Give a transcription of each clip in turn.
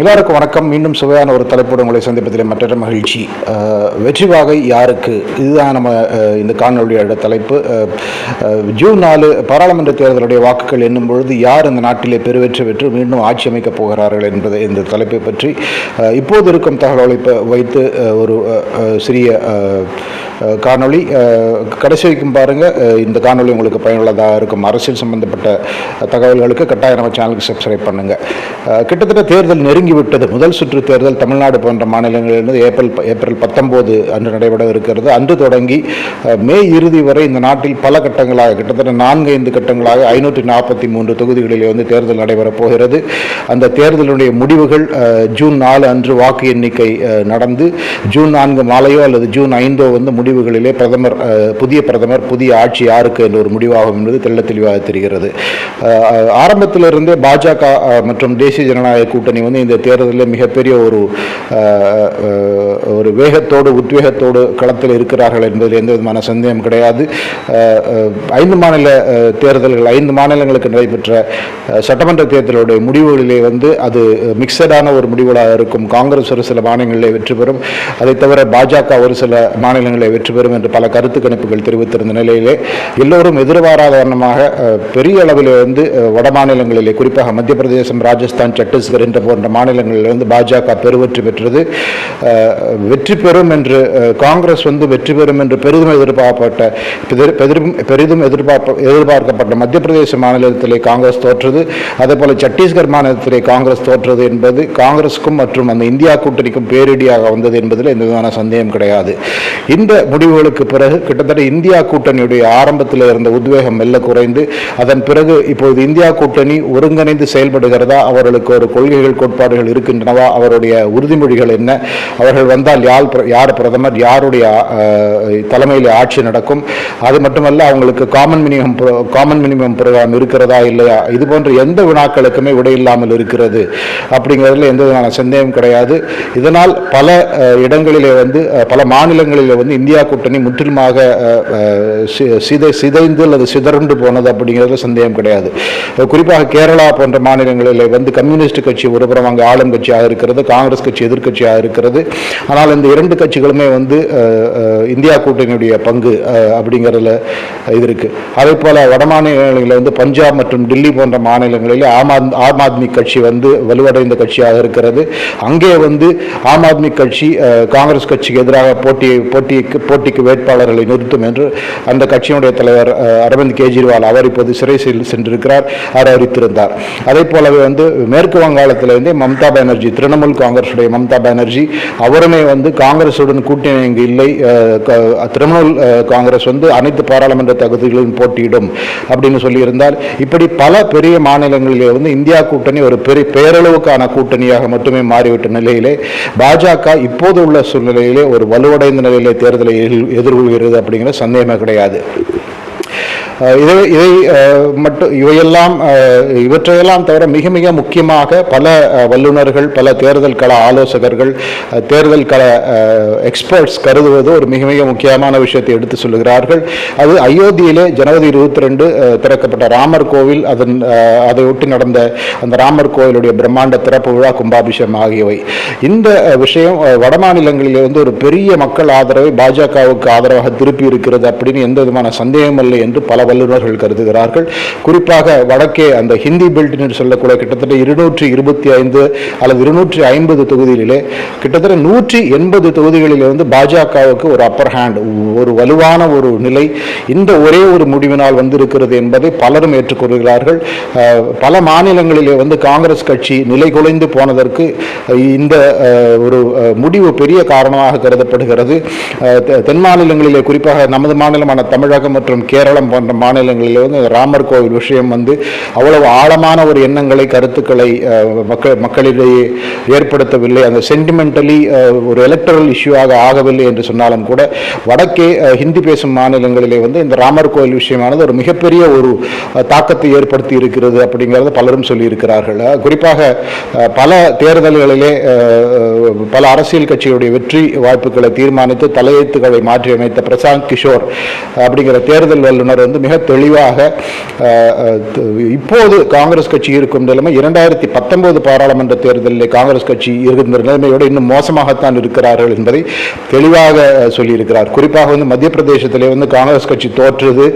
எல்லாருக்கும் வணக்கம். மீண்டும் சுவையான ஒரு தலைப்போடு உங்களை சந்திப்பதில் மற்றொரு மகிழ்ச்சி. வெற்றி வாகை யாருக்கு? இதுதான் நம்ம இந்த காணொலியோட தலைப்பு. ஜூன் நாலு பாராளுமன்ற தேர்தலுடைய வாக்குகள் என்னும் பொழுது யார் இந்த நாட்டிலே பெருவெற்றி பெற்று மீண்டும் ஆட்சி அமைக்கப் போகிறார்கள் என்பதை இந்த தலைப்பை பற்றி இப்போது இருக்கும் தகவலை வைத்து ஒரு சிறிய காணொளி கடைசி வரைக்கும் பாருங்கள் இந்த காணொளி உங்களுக்கு பயனுள்ளதாக இருக்கும். அரசியல் சம்பந்தப்பட்ட தகவல்களுக்கு கட்டாயம் நம்ம சேனலுக்கு சப்ஸ்கிரைப் பண்ணுங்கள் கிட்டத்தட்ட தேர்தல் நெருங்கி விட்டது. முதல் சுற்று தேர்தல் தமிழ்நாடு போன்ற மாநிலங்களிலிருந்து ஏப்ரல் ஏப்ரல் பத்தொம்போது அன்று நடைபெற இருக்கிறது. அன்று தொடங்கி மே இறுதி வரை இந்த நாட்டில் பல கட்டங்களாக கிட்டத்தட்ட நான்கு ஐந்து கட்டங்களாக ஐநூற்றி நாற்பத்தி மூன்று தொகுதிகளிலே வந்து தேர்தல் நடைபெறப் போகிறது. அந்த தேர்தலுடைய முடிவுகள் ஜூன் நாலு அன்று வாக்கு எண்ணிக்கை நடந்து ஜூன் நான்கு மாலையோ அல்லது ஜூன் ஐந்தோ வந்து முடிவுகளிலே பிரதமர் புதிய பிரதமர் புதிய ஆட்சி யாருக்கு என்ற ஒரு முடிவாகும் என்பது தெள்ள தெளிவாக தெரிகிறது. ஆரம்பத்திலிருந்தே பாஜக மற்றும் தேசிய ஜனநாயக கூட்டணி வந்து இந்த தேர்தலில் மிகப்பெரிய ஒரு ஒரு வேகத்தோடு உத்வேகத்தோடு களத்தில் இருக்கிறார்கள் என்பதில் எந்த விதமான சந்தேகம் கிடையாது. ஐந்து மாநில தேர்தல்கள் ஐந்து மாநிலங்களுக்கு நடைபெற்ற சட்டமன்ற தேர்தலுடைய முடிவுகளிலே வந்து அது மிக்சடான ஒரு முடிவுகளாக இருக்கும். காங்கிரஸ் ஒரு சில மாநிலங்களிலே வெற்றி பெறும். அதை தவிர பாஜக ஒரு சில மாநிலங்களில் வெற்றி பெறும் என்று பல கருத்து கணிப்புகள் தெரிவித்திருந்த நிலையிலே எல்லோரும் எதிர்பாராத வண்ணமாக பெரிய அளவில் வந்து வட மாநிலங்களிலே குறிப்பாக மத்திய பிரதேசம் ராஜஸ்தான் சத்தீஸ்கர் என்ற போன்ற மாநிலங்களிலிருந்து பாஜக பெருவெற்றி பெற்றது. வெற்றி பெறும் என்று காங்கிரஸ் வந்து வெற்றி பெறும் என்று பெரிதும் எதிர்பார்க்கப்பட்ட பெரிதும் பெரிதும் பெரிதும் எதிர்பார்ப்ப எதிர்பார்க்கப்பட்ட மத்திய பிரதேச மாநிலத்திலே காங்கிரஸ் தோற்றது. அதே போல சத்தீஸ்கர் மாநிலத்திலே காங்கிரஸ் தோற்றது என்பது காங்கிரஸுக்கும் மற்றும் அந்த இந்தியா கூட்டணிக்கும் பேரிடியாக வந்தது என்பதில் எந்த விதமான சந்தேகம் கிடையாது. இந்த முடிவுகளுக்கு பிறகு கிட்டத்தட்ட இந்தியா கூட்டணியுடைய ஆரம்பத்தில் இருந்த உத்வேகம் மெல்ல குறைந்து அதன் பிறகு இப்பொழுது இந்தியா கூட்டணி ஒருங்கிணைந்து செயல்படுகிறதா அவர்களுக்கு ஒரு கொள்கைகள் கோட்பாடுகள் இருக்கின்றனவா அவருடைய உறுதிமொழிகள் என்ன அவர்கள் வந்தால் யார் யார் பிரதமர் யாருடைய தலைமையில் ஆட்சி நடக்கும் அது மட்டுமல்ல அவங்களுக்கு common minimum common minimum programme இருக்கிறதா இல்லையா இது போன்ற எந்த வினாக்களுக்குமே விடை இல்லாமல் இருக்கிறது அப்படிங்கிறதுல எந்த விதமான சந்தேகம் கிடையாது. இதனால் பல இடங்களிலே வந்து பல மாநிலங்களிலே வந்து இந்தியா கூட்டணி முற்றிலுமாக சி- சிதை சிதைந்து அல்லது சிதறண்டு போனது அப்படிங்கிறதுல சந்தேகம் கிடையாது. குறிப்பாக கேரளா போன்ற மாநிலங்களில் வந்து கம்யூனிஸ்ட் கட்சி ஒருபுறம் அங்கே ஆளும் கட்சியாக இருக்கிறது காங்கிரஸ் கட்சி எதிர்கட்சியாக இருக்கிறது. ஆனால் இந்த இரண்டு கட்சிகளுமே வந்து இந்தியா கூட்டணியுடைய பங்கு அப்படிங்கிறதுல இது இருக்கு. அதே போல வட மாநிலங்களில் வந்து பஞ்சாப் மற்றும் டெல்லி போன்ற மாநிலங்களில் ஆம் ஆத்- ஆம் ஆத்மி கட்சி வந்து வலுவடைந்த கட்சியாக இருக்கிறது. அங்கே வந்து ஆம் ஆத்மி கட்சி காங்கிரஸ் கட்சிக்கு எதிராக போட்டி போட்டிக்கு போட்டிக்கு வேட்பாளர்களை நிறுத்தும் என்று அந்த கட்சியினுடைய தலைவர் அரவிந்த் கெஜ்ரிவால் அவர் இப்போது சிறை செல்- சென்றிருக்கிறார் அவர் அறிவித்திருந்தார் அதே போலவே வந்து மேற்கு வங்காளத்தில் வந்து மம்தா பானர்ஜி திரிணாமுல் காங்கிரஸுடைய மம்தா பானர்ஜி அவருமே வந்து காங்கிரசுடன் கூட்டணி இங்கு இல்லை திரிணாமுல் காங்கிரஸ் வந்து அனைத்து பாராளுமன்ற தகுதிகளிலும் போட்டியிடும் அப்படின்னு சொல்லியிருந்தால் இப்படி பல பெரிய மாநிலங்களிலே வந்து இந்தியா கூட்டணி ஒரு பெரிய பேரளவுக்கான கூட்டணியாக மட்டுமே மாறிவிட்ட நிலையிலே பாஜக இப்போது உள்ள சூழ்நிலையிலே ஒரு வலுவடைந்த நிலையிலே தேர்தலை எதிர்கொள்கிறது அப்படிங்கிற சந்தேகமே கிடையாது. இதை இதை மட்டும் இவையெல்லாம் இவற்றையெல்லாம் தவிர மிக மிக முக்கியமாக பல வல்லுநர்கள் பல தேர்தல் கள ஆலோசகர்கள் தேர்தல் கள எக்ஸ்பர்ட்ஸ் கருதுவது ஒரு மிக மிக முக்கியமான விஷயத்தை எடுத்து சொல்லுகிறார்கள். அது அயோத்தியிலே ஜனவரி இருபத்தி ரெண்டு திறக்கப்பட்ட ராமர் கோவில் அதன் அதை ஒட்டி நடந்த அந்த ராமர் கோவிலுடைய பிரம்மாண்ட திறப்பு விழா கும்பாபிஷேகம் ஆகியவை. இந்த விஷயம் வட மாநிலங்களிலே வந்து ஒரு பெரிய மக்கள் ஆதரவை பாஜகவுக்கு ஆதரவாக திருப்பி இருக்கிறது அப்படின்னு எந்த விதமான சந்தேகம் இல்லை என்று பல வல்லுநர்கள் கருதுகிறார்கள். குறிப்பாக வடக்கே அந்த ஹிந்தி பெல்ட் என்று சொல்லக்கூடிய கிட்டத்தட்ட இருநூற்றி இருபத்தி ஐந்து அல்லது இருநூற்றி ஐம்பது தொகுதிகளிலே கிட்டத்தட்ட நூற்றி எண்பது தொகுதிகளிலிருந்து பாஜகவுக்கு ஒரு அப்பர் ஹேண்ட் ஒரு வலுவான ஒரு நிலை. இந்த ஒரே ஒரு முடிவினால் வந்திருக்கிறது என்பதை பலரும் ஏற்றுக்கொள்கிறார்கள். பல மாநிலங்களிலே வந்து காங்கிரஸ் கட்சி நிலை குலைந்து போனதற்கு இந்த ஒரு முடிவு பெரிய காரணமாக கருதப்படுகிறது. தென் மாநிலங்களிலே குறிப்பாக நமது மாநிலமான தமிழகம் மற்றும் கேரளம் போன்ற மாநிலங்களிலே வந்து ராமர் கோவில் விஷயம் வந்து அவ்வளவு ஆழமான ஒரு எண்ணங்களை கருத்துக்களை மக்கள் மக்களிடையே ஏற்படுத்தவில்லை. அந்த சென்டிமெண்டலி ஒரு எலக்ட்ரல் இஷ்யூவாக ஆகவில்லை என்று சொன்னாலும் கூட வடக்கே ஹிந்தி பேசும் மாநிலங்களிலே வந்து இந்த ராமர் கோவில் விஷயமானது ஒரு மிகப்பெரிய ஒரு தாக்கத்தை ஏற்படுத்தி இருக்கிறது அப்படிங்கிறத பலரும் சொல்லியிருக்கிறார்கள். குறிப்பாக பல தேர்தல்களிலே பல அரசியல் கட்சிகளுடைய வெற்றி வாய்ப்புகளை தீர்மானித்து தலையெழுத்துக்களை மாற்றியமைத்த பிரசாந்த் கிஷோர் அப்படிங்கிற தேர்தல் வல்லுநர் வந்து மிக தெளிவாக இப்போது காங்கிரஸ் கட்சி இருக்கும் நிலைமை இரண்டாயிரத்தி பத்தொன்பது பாராளுமன்ற தேர்தலில் காங்கிரஸ் கட்சி இருந்த நிலைமையோடு இன்னும் மோசமாகத்தான் இருக்கிறார்கள் என்பதை தெளிவாக சொல்லியிருக்கிறார். குறிப்பாக வந்து மத்திய பிரதேசத்திலே வந்து காங்கிரஸ் கட்சி தோற்றது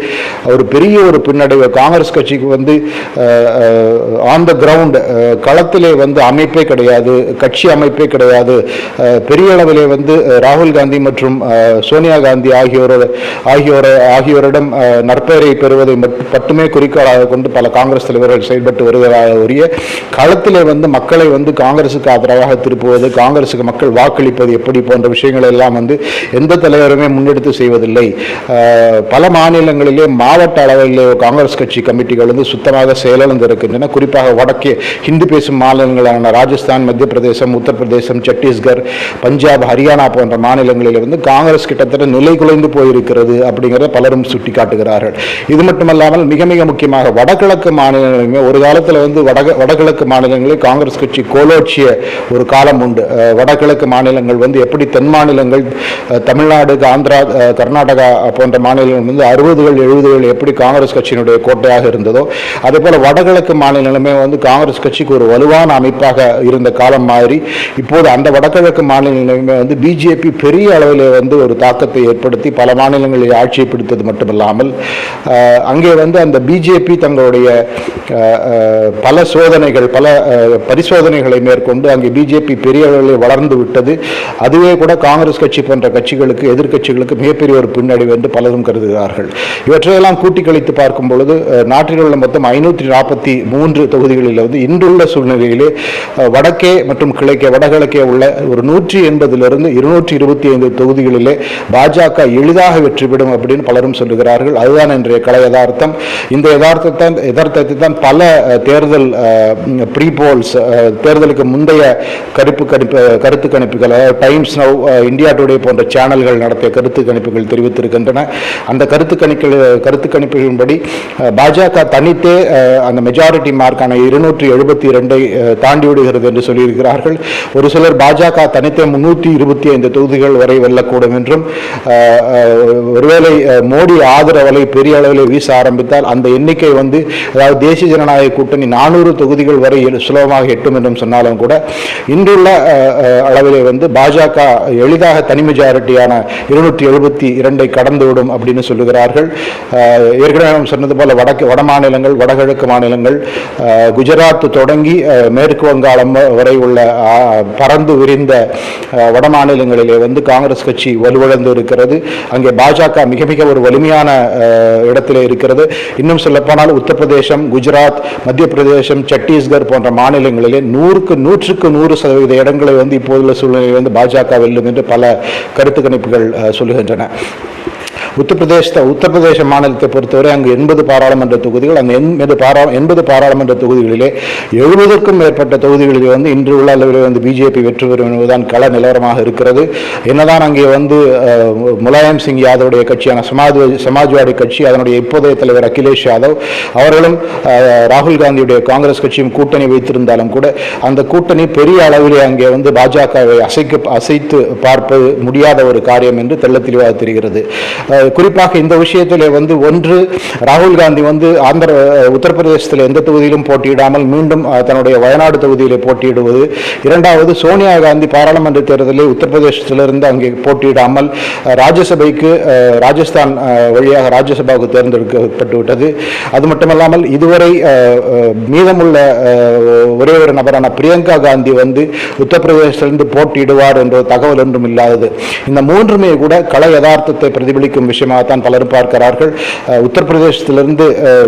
ஒரு பெரிய ஒரு பின்னடைவு. காங்கிரஸ் கட்சிக்கு வந்து ஆன் த கிரவுண்ட் களத்திலே வந்து அமைப்பே கிடையாது கட்சி அமைப்பே கிடையாது. பெரிய அளவிலே வந்து ராகுல் காந்தி மற்றும் சோனியா காந்தி ஆகியோரோட ஆகியோர ஆகியோரிடம் நற்பெயர் நற்பெயரை பெறுவதை மட்டு- மட்டுமே குறிக்கோளாக கொண்டு பல காங்கிரஸ் தலைவர்கள் செயல்பட்டு வருவதாக உரிய களத்திலே வந்து மக்களை வந்து காங்கிரசுக்கு ஆதரவாக திருப்புவது காங்கிரசுக்கு மக்கள் வாக்களிப்பது எப்படி போன்ற விஷயங்கள் எல்லாம் வந்து எந்த தலைவருமே முன்னெடுத்து செய்வதில்லை. பல மாநிலங்களிலே மாவட்ட அளவிலே காங்கிரஸ் கட்சி கமிட்டிகள் வந்து சுத்தமாக செயலிழந்து இருக்கின்றன குறிப்பாக வடக்கே ஹிந்தி பேசும் மாநிலங்களான ராஜஸ்தான் மத்திய பிரதேசம் உத்தரப்பிரதேசம் சத்தீஸ்கர் பஞ்சாப் ஹரியானா போன்ற மாநிலங்களில் வந்து காங்கிரஸ் கிட்டத்தட்ட நிலை குலைந்து போயிருக்கிறது அப்படிங்கிறத பலரும் சுட்டிக்காட்டுகிறார்கள். இது மட்டுமல்லாமல் மிக மிக முக்கியமாக வடகிழக்கு மாநிலங்களுமே ஒரு காலத்தில் வந்து வடக வடகிழக்கு மாநிலங்களில் காங்கிரஸ் கட்சி கோலோச்சிய ஒரு காலம் உண்டு. வடகிழக்கு மாநிலங்கள் வந்து எப்படி தென் மாநிலங்கள் தமிழ்நாடு ஆந்திரா கர்நாடகா போன்ற மாநிலங்கள் வந்து அறுபதுகள் எழுபதுகள் எப்படி காங்கிரஸ் கட்சியினுடைய கோட்டையாக இருந்ததோ அதே போல் வடகிழக்கு மாநிலங்களுமே வந்து காங்கிரஸ் கட்சிக்கு ஒரு வலுவான அமைப்பாக இருந்த காலம் மாதிரி இப்போது அந்த வடகிழக்கு மாநிலங்களுமே வந்து பிஜேபி பெரிய அளவில் வந்து ஒரு தாக்கத்தை ஏற்படுத்தி பல மாநிலங்களில் ஆட்சியை பிடித்தது மட்டுமில்லாமல் அங்கே வந்து அந்த பிஜேபி தங்களுடைய பல சோதனைகள் பல பரிசோதனைகளை மேற்கொண்டு அங்கே பிஜேபி பெரிய அளவில் வளர்ந்து விட்டது. அதுவே கூட காங்கிரஸ் கட்சி போன்ற கட்சிகளுக்கு எதிர்கட்சிகளுக்கு மிகப்பெரிய ஒரு பின்னடைவு என்று பலரும் கருதுகிறார்கள். இவற்றையெல்லாம் கூட்டி கழித்து பார்க்கும் பொழுது நாட்டில் உள்ள மொத்தம் ஐநூற்றி நாற்பத்தி மூன்று தொகுதிகளில் வந்து இன்றுள்ள சூழ்நிலையிலே வடக்கே மற்றும் கிழக்கே வடகிழக்கே உள்ள ஒரு நூற்றி எண்பதிலிருந்து இருநூற்றி இருபத்தி ஐந்து தொகுதிகளிலே பாஜக எளிதாக வெற்றி அப்படின்னு பலரும் சொல்லுகிறார்கள். அதுதான் இன்றைய கலை யதார்த்தம். இந்த யதார்த்தத்தை யதார்த்தத்தை தான் பல தேர்தல் ப்ரீ போல்ஸ் தேர்தலுக்கு முந்தைய கருப்பு கணிப்பு கருத்து கணிப்புகள் அதாவது டைம்ஸ் நவ் இந்தியா டுடே போன்ற சேனல்கள் நடத்திய கருத்து கணிப்புகள் தெரிவித்திருக்கின்றன. அந்த கருத்து கணிப்புகள் கருத்து கணிப்புகளின்படி பாஜக தனித்தே அந்த மெஜாரிட்டி மார்க்கான இருநூற்றி எழுபத்தி இரண்டை தாண்டி விடுகிறது என்று சொல்லியிருக்கிறார்கள். ஒரு சிலர் பாஜக தனித்தே முன்னூற்றி இருபத்தி ஐந்து தொகுதிகள் வரை வெல்லக்கூடும் என்றும் ஒருவேளை மோடி ஆதரவலை பெரிய அளவில் வீச ஆரம்பித்தால் அந்த எண்ணிக்கை வந்து அதாவது தேசிய ஜனநாயக கூட்டணி நானூறு தொகுதிகள் வரை சுலபமாக எட்டும் என்றும் சொன்னாலும் கூட இன்றுள்ள அளவிலே வந்து பாஜக எளிதாக தனி மெஜாரிட்டியான இருநூற்றி எழுபத்தி இரண்டை கடந்துவிடும் அப்படின்னு சொல்லுகிறார்கள். ஏற்கனவே நாம் சொன்னது போல வடக்கு வட மாநிலங்கள் வடகிழக்கு மாநிலங்கள் குஜராத் தொடங்கி மேற்கு வங்காளம் வரை உள்ள பறந்து விரிந்த வட மாநிலங்களிலே வந்து காங்கிரஸ் கட்சி வலுவிழந்து இருக்கிறது. அங்கே பாஜக மிக மிக ஒரு வலிமையான இடத்திலே இருக்கிறது. இன்னும் சொல்லப்போனால் உத்தரப்பிரதேசம் குஜராத் மத்திய பிரதேசம் சத்தீஸ்கர் போன்ற மாநிலங்களிலே நூறுக்கு நூற்றுக்கு நூறு சதவீத இடங்களை வந்து இப்போதுள்ள சூழ்நிலையில் வந்து பாஜக வெல்லும் என்று பல கருத்து கணிப்புகள் அஹ், சொல்லுகின்றன. உத்தரப்பிரதேச உத்தரப்பிரதேச மாநிலத்தை பொறுத்தவரை அங்கு எண்பது பாராளுமன்ற தொகுதிகள் அந்த எண்பது பாரா எண்பது பாராளுமன்ற தொகுதிகளிலே எழுபதுக்கும் மேற்பட்ட தொகுதிகளில் வந்து இன்று உள்ள அளவில் வந்து பிஜேபி வெற்றி பெறும் என்பதுதான் கள நிலவரமாக இருக்கிறது. என்னதான் அங்கே வந்து முலாயம் சிங் யாதவுடைய கட்சியான சமாஜ்வாதி சமாஜ்வாடி கட்சி அதனுடைய இப்போதைய தலைவர் அகிலேஷ் யாதவ் அவர்களும் ராகுல் காந்தியுடைய காங்கிரஸ் கட்சியும் கூட்டணி வைத்திருந்தாலும் கூட அந்த கூட்டணி பெரிய அளவிலே அங்கே வந்து பாஜகவை அசைக்க அசைத்து பார்ப்பது முடியாத ஒரு காரியம் என்று தெள்ள தெளிவாக தெரிகிறது குறிப்பாக இந்த விஷயத்திலே வந்து ஒன்று ராகுல் காந்தி வந்து ஆந்திர உத்தரப்பிரதேசத்தில் எந்த தொகுதியிலும் போட்டியிடாமல் மீண்டும் தன்னுடைய வயநாடு தொகுதியிலே போட்டியிடுவது. இரண்டாவது சோனியா காந்தி பாராளுமன்ற தேர்தலில் உத்தரப்பிரதேசத்திலிருந்து அங்கே போட்டியிடாமல் ராஜ்யசபைக்கு ராஜஸ்தான் வழியாக ராஜ்யசபாவுக்கு தேர்ந்தெடுக்கப்பட்டு விட்டது அது மட்டுமல்லாமல் இதுவரை மீதமுள்ள ஒரே ஒரு நபரான பிரியங்கா காந்தி வந்து உத்தரப்பிரதேசத்திலிருந்து போட்டியிடுவார் என்ற தகவல் ஒன்றும் இல்லாதது. இந்த மூன்றுமே கூட கள யதார்த்தத்தை பிரதிபலிக்கும் விஷயமாகத்தான் பலரும் பார்க்கிறார்கள். உத்தரப்பிரதேசத்திலிருந்து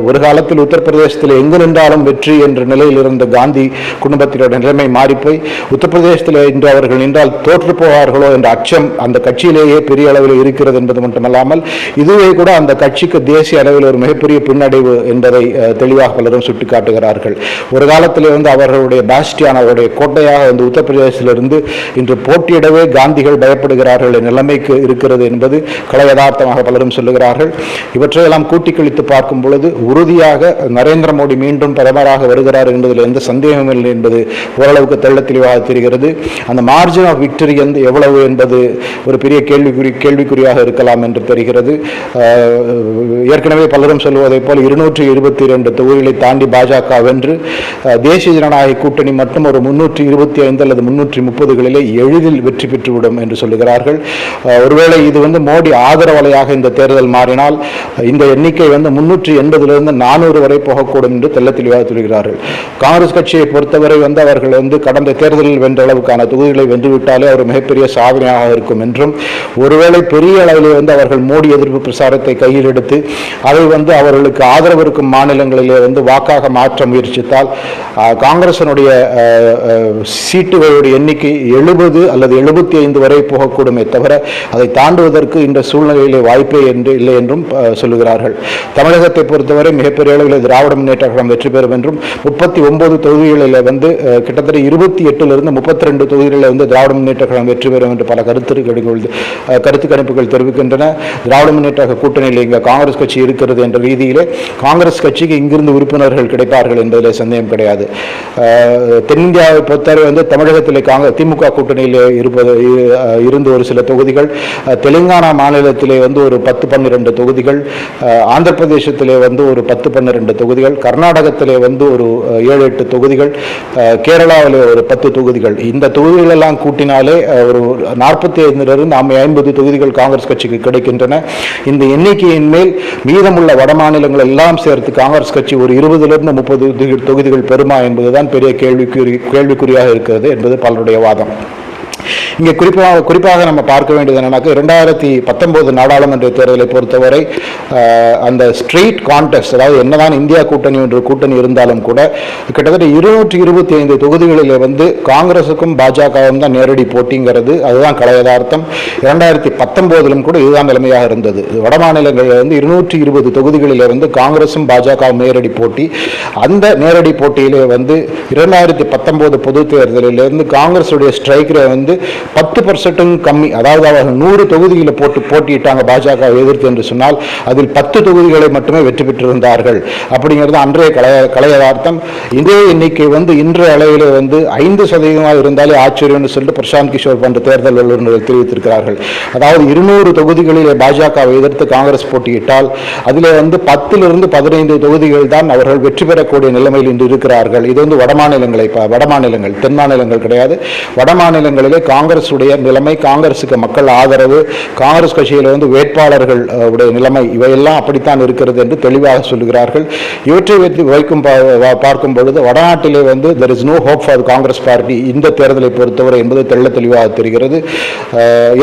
ஒரு காலத்தில் உத்தரப்பிரதேசத்தில் எங்கு நின்றாலும் வெற்றி என்ற நிலையில் இருந்த காந்தி குடும்பத்தினோட நிலைமை மாறிப்போய் உத்தரப்பிரதேசத்தில் இன்று அவர்கள் நின்றால் தோற்று போவார்களோ என்ற அச்சம் அந்த கட்சியிலேயே பெரிய அளவில் இருக்கிறது என்பது மட்டுமல்லாமல் இதுவே கூட அந்த கட்சிக்கு தேசிய அளவில் ஒரு மிகப்பெரிய பின்னடைவு என்பதை தெளிவாக பலரும் சுட்டிக்காட்டுகிறார்கள். ஒரு காலத்திலே வந்து அவர்களுடைய பாஸ்டியான் அவருடைய கோட்டையாக வந்து உத்தரப்பிரதேசத்திலிருந்து இன்று போட்டியிடவே காந்திகள் பயப்படுகிறார்கள் நிலைமைக்கு இருக்கிறது என்பது கலை யதார்த்தமாக காரணமாக பலரும் சொல்லுகிறார்கள். இவற்றையெல்லாம் கூட்டி கழித்து பார்க்கும் பொழுது உறுதியாக நரேந்திர மோடி மீண்டும் பிரதமராக வருகிறார் என்பதில் எந்த சந்தேகமும் இல்லை என்பது ஓரளவுக்கு தெள்ள தெளிவாக தெரிகிறது. அந்த மார்ஜின் ஆஃப் விக்டரி வந்து எவ்வளவு என்பது ஒரு பெரிய கேள்விக்குறி கேள்விக்குறியாக இருக்கலாம் என்று தெரிகிறது. ஏற்கனவே பலரும் சொல்வதைப் போல் இருநூற்றி இருபத்தி ரெண்டு தொகுதிகளை தாண்டி பாஜக வென்று தேசிய ஜனநாயக கூட்டணி மட்டும் ஒரு முன்னூற்றி இருபத்தி ஐந்து அல்லது முன்னூற்றி முப்பதுகளிலே எளிதில் வெற்றி பெற்றுவிடும் என்று சொல்லுகிறார்கள். ஒருவேளை இது வந்து மோடி ஆதரவலையாக இந்த தேர்தல் மாறினால் இந்த எண்ணிக்கை வந்து முன்னூற்றி எண்பதிலிருந்து நானூறு வரை போகக்கூடும் என்று தெல்ல தெளிவாக சொல்கிறார்கள். காங்கிரஸ் கட்சியை பொறுத்தவரை வந்து அவர்கள் வந்து கடந்த தேர்தலில் வென்ற அளவுக்கான தொகுதிகளை வென்றுவிட்டாலே அவர் மிகப்பெரிய சாதனையாக இருக்கும் என்றும் ஒருவேளை பெரிய அளவில் வந்து அவர்கள் மோடி எதிர்ப்பு பிரசாரத்தை கையில் எடுத்து அதை வந்து அவர்களுக்கு ஆதரவு இருக்கும் மாநிலங்களிலே வந்து வாக்காக மாற்ற முயற்சித்தால் காங்கிரசனுடைய சீட்டுகளுடைய எண்ணிக்கை எழுபது அல்லது எழுபத்தி ஐந்து வரை போகக்கூடுமே தவிர அதை தாண்டுவதற்கு இந்த சூழ்நிலையிலே வாய்ப்பே என்று இல்லை என்றும் சொல்லுகிறார்கள். தமிழகத்தை பொறுத்தவரை மிகப்பெரிய அளவில் திராவிட முன்னேற்ற கழகம் வெற்றி பெறும் என்றும் முப்பத்தி ஒன்பது தொகுதிகளில் வந்து கிட்டத்தட்ட இருபத்தி எட்டிலிருந்து முப்பத்தி ரெண்டு தொகுதிகளில் வந்து திராவிட முன்னேற்ற கழகம் வெற்றி பெறும் என்று பல கருத்து கருத்து கணிப்புகள் தெரிவிக்கின்றன. திராவிட முன்னேற்ற கூட்டணியில் இங்கே காங்கிரஸ் கட்சி இருக்கிறது என்ற ரீதியிலே காங்கிரஸ் கட்சிக்கு இங்கிருந்து உறுப்பினர்கள் கிடைப்பார்கள் என்பதில் சந்தேகம் கிடையாது. ஆஹ், தென்னிந்தியாவை பொறுத்தவரை வந்து தமிழகத்திலே திமுக கூட்டணியில் இருப்பது இருந்து ஒரு சில தொகுதிகள் தெலுங்கானா மாநிலத்திலே வந்து ஒரு பத்து பன்னிரெண்டு தொகுதிகள் ஆந்திர பிரதேசத்திலே வந்து ஒரு பத்து பன்னிரெண்டு தொகுதிகள் கர்நாடகத்திலே வந்து ஒரு ஏழு எட்டு தொகுதிகள் கேரளாவில் ஒரு பத்து தொகுதிகள். இந்த தொகுதிகள் எல்லாம் கூட்டினாலே ஒரு நாற்பத்தி ஐந்திலிருந்து ஐம்பது தொகுதிகள் காங்கிரஸ் கட்சிக்கு கிடைக்கின்றன. இந்த எண்ணிக்கையின் மேல் மீதமுள்ள வட மாநிலங்கள் எல்லாம் சேர்த்து காங்கிரஸ் கட்சி ஒரு இருபதிலிருந்து முப்பது தொகுதிகள் பெறுமா என்பதுதான் பெரிய கேள்விக்குறி கேள்விக்குறியாக இருக்கிறது என்பது பலருடைய வாதம். இங்கே குறிப்பாக குறிப்பாக நம்ம பார்க்க வேண்டியது என்னன்னாக்க இரண்டாயிரத்தி பத்தொம்போது நாடாளுமன்ற தேர்தலை பொறுத்தவரை அந்த ஸ்ட்ரீட் கான்டெஸ்ட் அதாவது என்னதான் இந்தியா கூட்டணி என்ற கூட்டணி இருந்தாலும் கூட கிட்டத்தட்ட இருநூற்றி இருபத்தி ஐந்து தொகுதிகளில் வந்து காங்கிரசுக்கும் பாஜகவும் தான் நேரடி போட்டிங்கிறது. அதுதான் கலையதார்த்தம் இரண்டாயிரத்தி பத்தொம்போதிலும் கூட இதுதான் நிலைமையாக இருந்தது. வட மாநிலங்களில் வந்து இருநூற்றி இருபது தொகுதிகளில் வந்து காங்கிரசும் பாஜகவும் நேரடி போட்டி. அந்த நேரடி போட்டியிலே வந்து இரண்டாயிரத்தி பத்தொம்போது பொது தேர்தலிலிருந்து காங்கிரஸுடைய ஸ்ட்ரைக்கில் வந்து வந்து பத்து பர்சன்ட்டும் கம்மி. அதாவது அவர்கள் நூறு தொகுதியில் போட்டு போட்டியிட்டாங்க பாஜக எதிர்த்து என்று சொன்னால் அதில் பத்து தொகுதிகளை மட்டுமே வெற்றி பெற்றிருந்தார்கள். அப்படிங்கிறது அன்றைய கலைய கலையதார்த்தம் இதே எண்ணிக்கை வந்து இன்றைய அளவில் வந்து ஐந்து சதவீதமாக இருந்தாலே ஆச்சரியம்னு சொல்லிட்டு பிரசாந்த் கிஷோர் போன்ற தேர்தல் வல்லுநர்கள் தெரிவித்திருக்கிறார்கள். அதாவது இருநூறு தொகுதிகளிலே பாஜகவை எதிர்த்து காங்கிரஸ் போட்டியிட்டால் அதில் வந்து பத்திலிருந்து பதினைந்து தொகுதிகள் தான் அவர்கள் வெற்றி பெறக்கூடிய நிலைமையில் இன்று இருக்கிறார்கள். இது வந்து வட மாநிலங்களை வட மாநிலங்கள் தென் மாநிலங்கள் கிடையாது. வட மாநிலங்களிலே காங்கிரஸ் நிலைமை காங்கிரசுக்கு மக்கள் ஆதரவு காங்கிரஸ் கட்சியில் வந்து வேட்பாளர்கள் உடைய நிலைமை இவையெல்லாம் அப்படித்தான் இருக்கிறது என்று தெளிவாக சொல்கிறார்கள் இவற்றை வைத்து வைக்கும் பார்க்கும் பொழுது வடநாட்டிலே வந்து there is no hope for Congress party இந்த தேர்தலை பொறுத்தவரை என்பது தெள்ள தெளிவாக தெரிகிறது.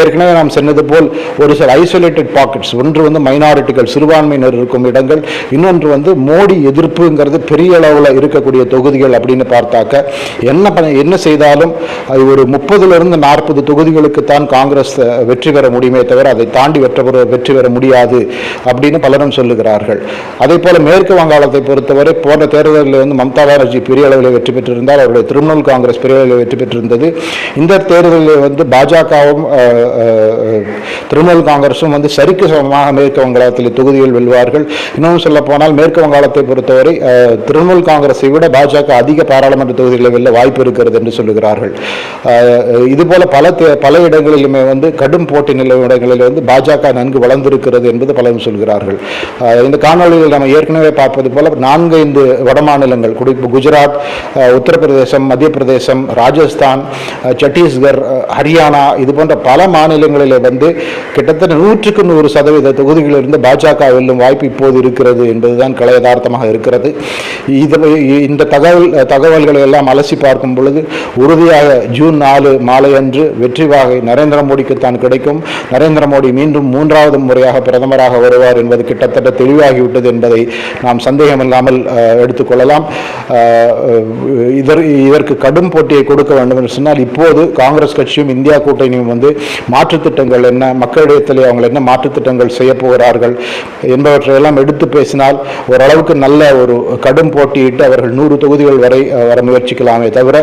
ஏற்கனவே நாம் சொன்னது போல் ஒரு சில ஐசோலேட்டட் பாக்கெட்ஸ் ஒன்று வந்து மைனாரிட்டிகள் சிறுபான்மையினர் இருக்கும் இடங்கள் இன்னொன்று வந்து மோடி எதிர்ப்புங்கிறது பெரிய அளவில் இருக்கக்கூடிய தொகுதிகள் அப்படின்னு பார்த்தாக்க என்ன பண்ண என்ன செய்தாலும் அது ஒரு முப்பதுலேருந்து நாற்பது தொகுதிகளுக்கு தான் காங்கிரஸ் வெற்றி பெற முடியுமே தவிர அதை தாண்டி வெற்ற வெற்றி பெற முடியாது அப்படின்னு பலரும் சொல்லுகிறார்கள். அதே போல மேற்கு வங்காளத்தை பொறுத்தவரை போன தேர்தலில் வந்து மம்தா பானர்ஜி பெரிய அளவில் வெற்றி பெற்றிருந்தால் அவருடைய திரிணாமுல் காங்கிரஸ் பெரிய அளவில் வெற்றி பெற்றிருந்தது. இந்த தேர்தலில் வந்து பாஜகவும் திரிணாமுல் காங்கிரஸும் வந்து சரிக்கு சமமாக மேற்கு வங்காளத்தில் தொகுதிகள் வெல்வார்கள். இன்னும் சொல்ல போனால் மேற்கு வங்காளத்தை பொறுத்தவரை திருமூல் திரிணாமுல் காங்கிரஸை விட பாஜக அதிக பாராளுமன்ற தொகுதிகளை வெல்ல வாய்ப்பு இருக்கிறது என்று சொல்லுகிறார்கள். இது போல பல பல இடங்களிலுமே வந்து கடும் போட்டி நிலவும் இடங்களில் வந்து பாஜக நன்கு வளர்ந்திருக்கிறது என்பது பலரும் சொல்கிறார்கள். இந்த காணொலியில் நம்ம ஏற்கனவே பார்ப்பது போல நான்கு ஐந்து வட மாநிலங்கள் குறிப்பு குஜராத் உத்தரப்பிரதேசம் மத்திய பிரதேசம் ராஜஸ்தான் சட்டீஸ்கர் சத்தீஸ்கர் ஹரியானா இது போன்ற பல மாநிலங்களில் வந்து கிட்டத்தட்ட நூற்றுக்கு நூறு சதவீத தொகுதிகளிலிருந்து பாஜக வெல்லும் வாய்ப்பு இப்போது இருக்கிறது என்பதுதான் கலை யதார்த்தமாக இருக்கிறது. இது இந்த தகவல் தகவல்களை எல்லாம் அலசி பார்க்கும் பொழுது உறுதியாக ஜூன் நாலு மாலை அன்று வெற்றி வாகை நரேந்திர மோடிக்கு தான் கிடைக்கும். நரேந்திர மோடி மீண்டும் மூன்றாவது முறையாக பிரதமராக வருவார் என்பது கிட்டத்தட்ட தெளிவாகிவிட்டது என்பதை நாம் சந்தேகமில்லாமல் எடுத்துக்கொள்ளலாம் இதற்கு கடும் போட்டியை கொடுக்க வேண்டும் என்று சொன்னால் இப்போது காங்கிரஸ் கட்சியும் இந்தியா கூட்டணியும் வந்து மாற்றுத்திட்டங்கள் என்ன மக்களிடத்திலே அவங்க என்ன மாற்றுத்திட்டங்கள் செய்ய போகிறார்கள் என்பவற்றையெல்லாம் எடுத்து பேசினால் ஓரளவுக்கு நல்ல ஒரு கடும் போட்டியிட்டு அவர்கள் நூறு தொகுதிகள் வரை வர முயற்சிக்கலாமே தவிர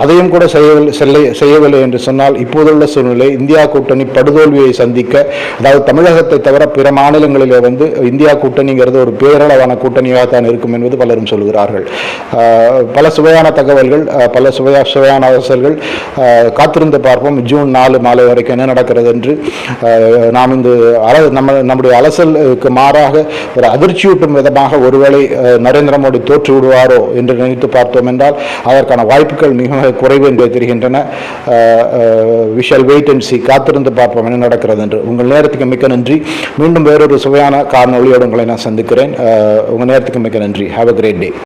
அதையும் கூட செய்யவில்லை செல்ல செய்யவில்லை சூழ்நிலை என்று சொன்னால் இப்போதுள்ள சூழ்நிலை இந்தியா கூட்டணி படுதோல்வியை சந்திக்க அதாவது தமிழகத்தை தவிர பிற மாநிலங்களிலே வந்து இந்தியா கூட்டணிங்கிறது ஒரு பேரளவான கூட்டணியாக தான் இருக்கும் என்பது பலரும் சொல்கிறார்கள். பல சுவையான தகவல்கள் பல சுவையா சுவையான அவசர்கள் காத்திருந்து பார்ப்போம். ஜூன் நாலு மாலை வரைக்கும் என்ன நடக்கிறது என்று நாம் இந்த நம்ம நம்முடைய அலசலுக்கு மாறாக ஒரு அதிர்ச்சியூட்டும் விதமாக ஒருவேளை நரேந்திர மோடி தோற்று விடுவாரோ என்று நினைத்து பார்த்தோம் என்றால் அதற்கான வாய்ப்புகள் மிக குறைவு என்று தெரிகின்றன. விஷால் வெயிட் அண்ட் சி காத்திருந்து பார்ப்போம் என்ன நடக்கிறது என்று உங்கள் நேரத்துக்கு மிக்க நன்றி. மீண்டும் வேறொரு சுவையான காணொளியோடு உங்களை நான் சந்திக்கிறேன். உங்கள் நேரத்துக்கு மிக்க நன்றி. Have a great day